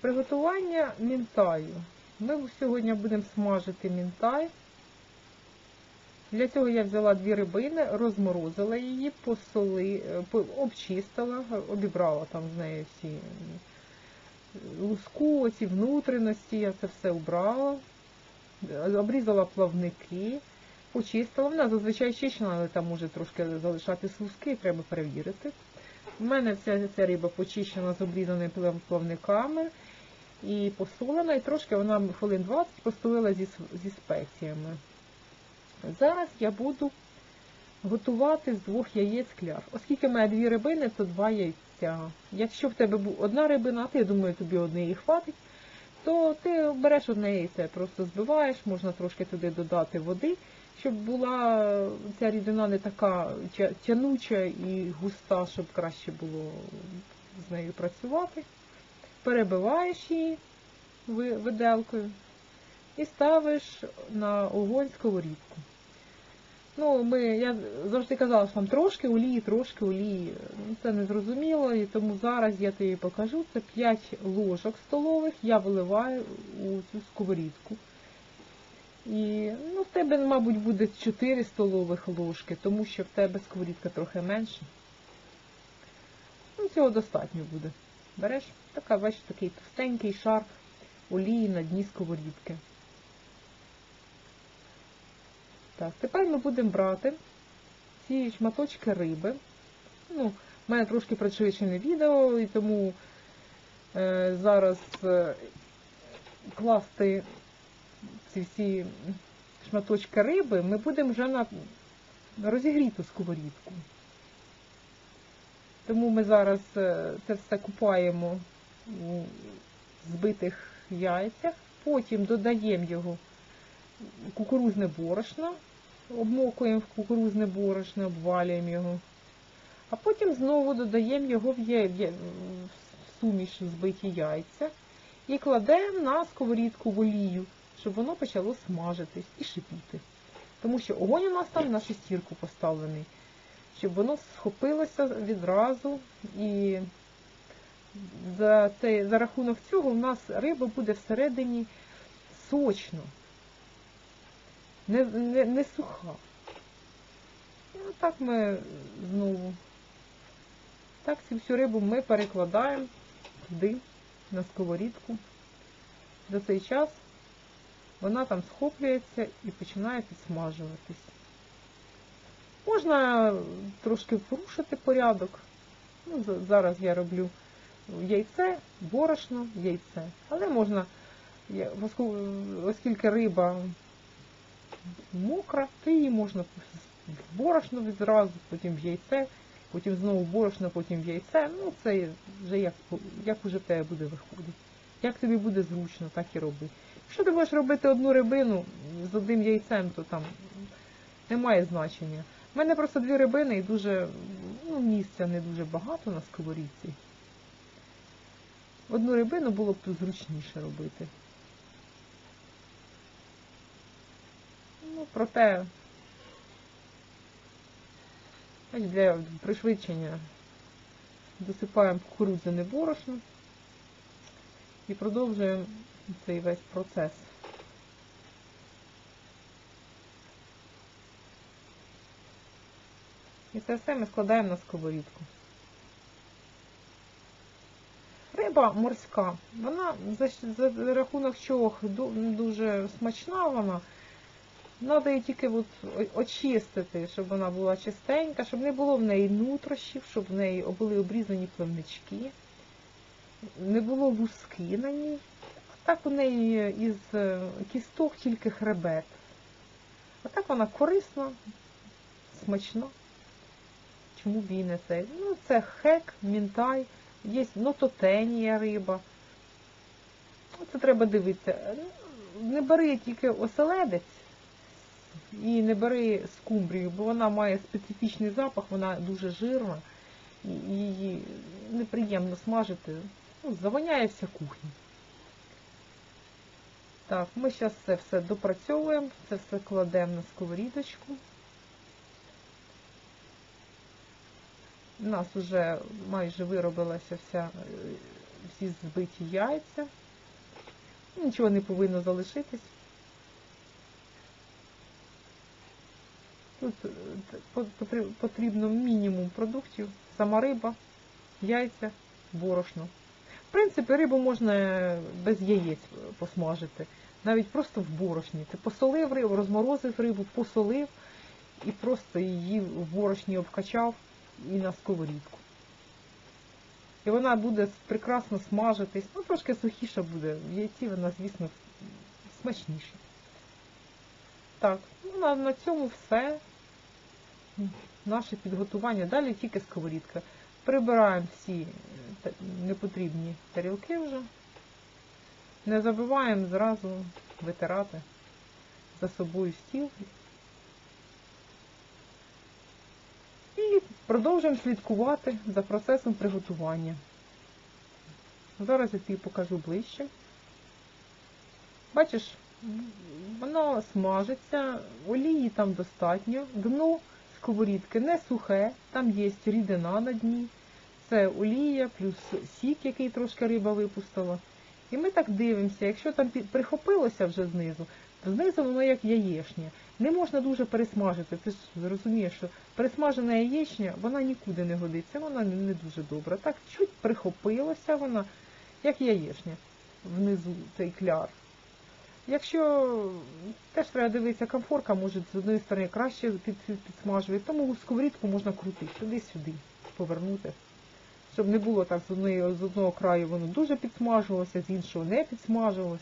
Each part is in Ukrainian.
Приготування мінтаю. Ми сьогодні будемо смажити мінтай. Для цього я взяла дві рибини, розморозила її, посоли, е, обчистила, обібрала там з неї всі луску, оці внутрішності, я це все убрала, е, обрізала плавники, почистила. Вона зазвичай чищена, але там може трошки залишатись луски, треба перевірити. У мене вся ця риба почищена з обрізаними плавниками і посолена, і трошки вона хвилин 20 постояла зі, зі спеціями. Зараз я буду готувати з двох яєць кляр. Оскільки в мене дві рибини, то два яйця. Якщо в тебе одна рибина, ти, я думаю, тобі однієї хватить, то ти береш одне яйце, просто збиваєш, можна трошки туди додати води, щоб була ця рідина не така тя- тянуча і густа, щоб краще було з нею працювати. Перебиваєш її ви- виделкою і ставиш на огонь сковорідку. Ну, ми, я завжди казала, що там трошки олії, трошки олії. Ну, Це не зрозуміло, і тому зараз я тобі покажу. Це 5 ложок столових я виливаю у цю сковорідку. І ну, в тебе, мабуть, буде 4 столових ложки, тому що в тебе сковорідка трохи менша. Ну, цього достатньо буде. Береш така, бачиш, такий товстенький шар олії на дні сковорідки. Так, тепер ми будемо брати ці шматочки риби. Ну, в мене трошки пришвидшене відео, і тому е, зараз е, класти ці всі шматочки риби ми будемо вже на розігріту сковорідку. Тому ми зараз е, це все купаємо у збитих яйцях, потім додаємо його в кукурузне борошно, обмокуємо в кукурузне борошно, обвалюємо його, а потім знову додаємо його в, є- в суміш збиті яйця і кладемо на сковорідку в олію, щоб воно почало смажитись і шипіти. Тому що огонь у нас там на шестірку поставлений, щоб воно схопилося відразу і за, цей, за рахунок цього в нас риба буде всередині сочно, не, не, не суха. І отак ми знову. Так цю всю рибу ми перекладаємо туди, на сковорідку. За цей час вона там схоплюється і починає підсмажуватись. Можна трошки порушити порядок. Ну, зараз я роблю яйце, борошно, яйце. Але можна, оскільки риба мокра, то її можна в борошно відразу, потім в яйце, потім знову в борошно, потім в яйце. Ну, це вже як, як уже тебе буде виходити. Як тобі буде зручно, так і роби. Якщо ти будеш робити одну рибину з одним яйцем, то там немає значення. У мене просто дві рибини і дуже ну, місця не дуже багато на сковорідці. Одну рибину було б тут зручніше робити. Ну, проте для пришвидшення досипаємо кукурудзяне борошно і продовжуємо цей весь процес. І це все ми складаємо на сковорідку. Риба морська, вона за, за рахунок чого дуже смачна вона. Треба її тільки от очистити, щоб вона була чистенька, щоб не було в неї нутрощів, щоб в неї були обрізані плавнички, не було вузки на ній. А так у неї із е, кісток тільки хребет. А так вона корисна, смачна. Чому б не це? Ну, це хек, мінтай, є нототенія риба. Ну, Це треба дивитися. Не бери тільки оселедець і не бери скумбрію, бо вона має специфічний запах, вона дуже жирна і її неприємно смажити. Ну, завоняє вся кухня. Так, ми зараз це все допрацьовуємо, це все кладемо на сковорідочку. У нас вже майже виробилася вся е, всі збиті яйця. Нічого не повинно залишитись. Тут е, потрібно мінімум продуктів, сама риба, яйця, борошно. В принципі, рибу можна е, без яєць посмажити, навіть просто в борошні. Ти посолив рибу, розморозив рибу, посолив і просто її в борошні обкачав і на сковорідку. І вона буде прекрасно смажитись, ну трошки сухіша буде. В яйці вона, звісно, смачніша. Так, ну на, на цьому все. Наше підготування. Далі тільки сковорідка. Прибираємо всі е, непотрібні тарілки вже. Не забуваємо зразу витирати за собою стіл. І продовжуємо слідкувати за процесом приготування. Зараз я тобі покажу ближче. Бачиш, воно смажиться, олії там достатньо, дно сковорідки не сухе, там є рідина на дні. Це олія, плюс сік, який трошки риба випустила. І ми так дивимося, якщо там прихопилося вже знизу, знизу воно як яєшня. Не можна дуже пересмажити. Ти ж розумієш, що пересмажена яєчня, вона нікуди не годиться, вона не дуже добра. Так чуть прихопилося вона, як яєшня, внизу цей кляр. Якщо теж треба дивитися, комфорка може з одної сторони краще під, підсмажує, тому сковорідку можна крутити туди-сюди, повернути. Щоб не було так з, одної, з одного краю воно дуже підсмажувалося, з іншого не підсмажилось.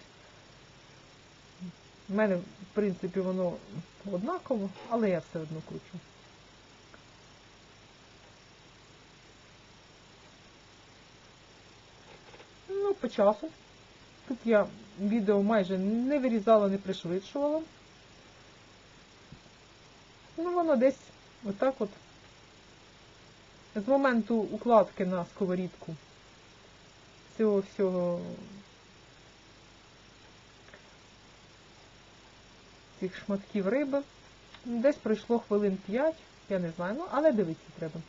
У мене, в принципі, воно однаково, але я все одно кручу. Ну, по часу. Тут я відео майже не вирізала, не пришвидшувала. Ну, воно десь отак от. З моменту укладки на сковорідку цього всього цих шматків риби. Десь пройшло хвилин 5, я не знаю, ну, але дивитися треба.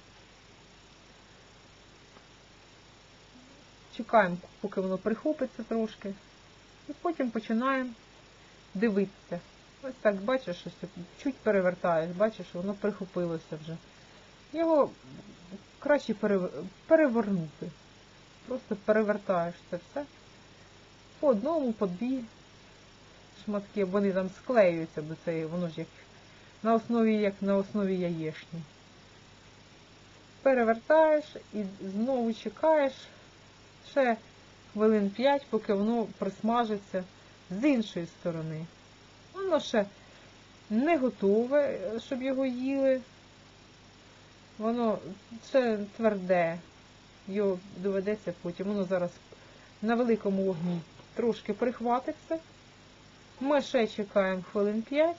Чекаємо, поки воно прихопиться трошки. І потім починаємо дивитися. Ось так, бачиш, ось чуть перевертаєш, бачиш, воно прихопилося вже. Його краще перев- перевернути. Просто перевертаєш це все. По одному, по дві шматки, вони там склеюються до цієї, воно ж як на основі, як на основі яєшні. Перевертаєш і знову чекаєш ще хвилин 5, поки воно присмажиться з іншої сторони. Воно ще не готове, щоб його їли. Воно ще тверде. Його доведеться потім. Воно зараз на великому вогні трошки прихватиться. Ми ще чекаємо хвилин 5.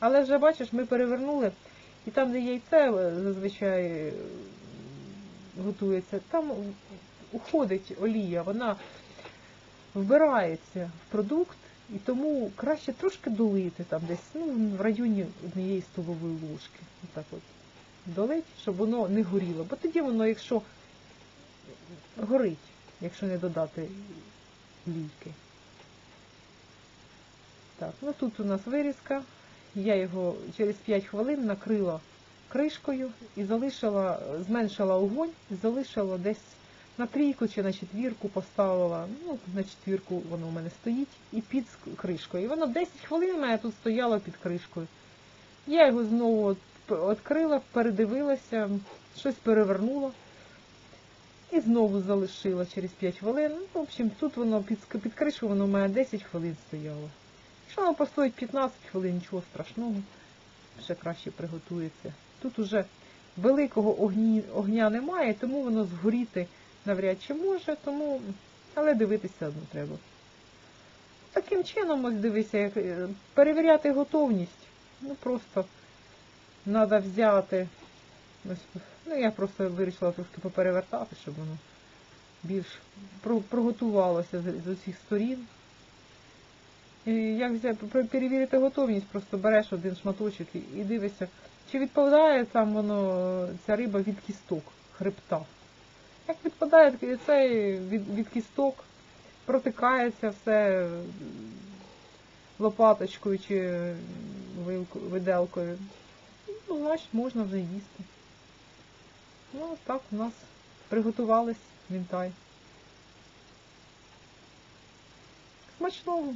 Але вже бачиш, ми перевернули, і там, де яйце е, зазвичай е, готується, там уходить олія, вона вбирається в продукт, і тому краще трошки долити там десь ну, в районі однієї столової ложки. Отак от долить, щоб воно не горіло. Бо тоді воно, якщо горить, якщо не додати лійки. Так, ну тут у нас вирізка. Я його через 5 хвилин накрила кришкою і залишила, зменшила огонь, залишила десь на трійку чи на четвірку поставила. Ну, на четвірку воно у мене стоїть і під кришкою. І воно 10 хвилин у мене тут стояло під кришкою. Я його знову відкрила, передивилася, щось перевернула. І знову залишила через 5 хвилин. Ну, в общем, тут воно під, під кришкою воно у мене 10 хвилин стояло. Якщо воно постоїть 15 хвилин, нічого страшного, ще краще приготується. Тут уже великого огні, огня немає, тому воно згоріти навряд чи може, тому, але дивитися одно треба. Таким чином, ось дивися, як, е, перевіряти готовність. Ну просто треба взяти. Ось, ну я просто вирішила трошки поперевертати, щоб воно більш про- проготувалося з усіх сторін. Як взяти, пер- перевірити готовність, просто береш один шматочок і, дивишся, чи відповідає там воно, ця риба від кісток, хребта. Як відпадає цей від, від кісток, протикається все лопаточкою чи вилкою, виделкою, ну, значить можна вже їсти. Ну, так у нас приготувались мінтай. Смачного!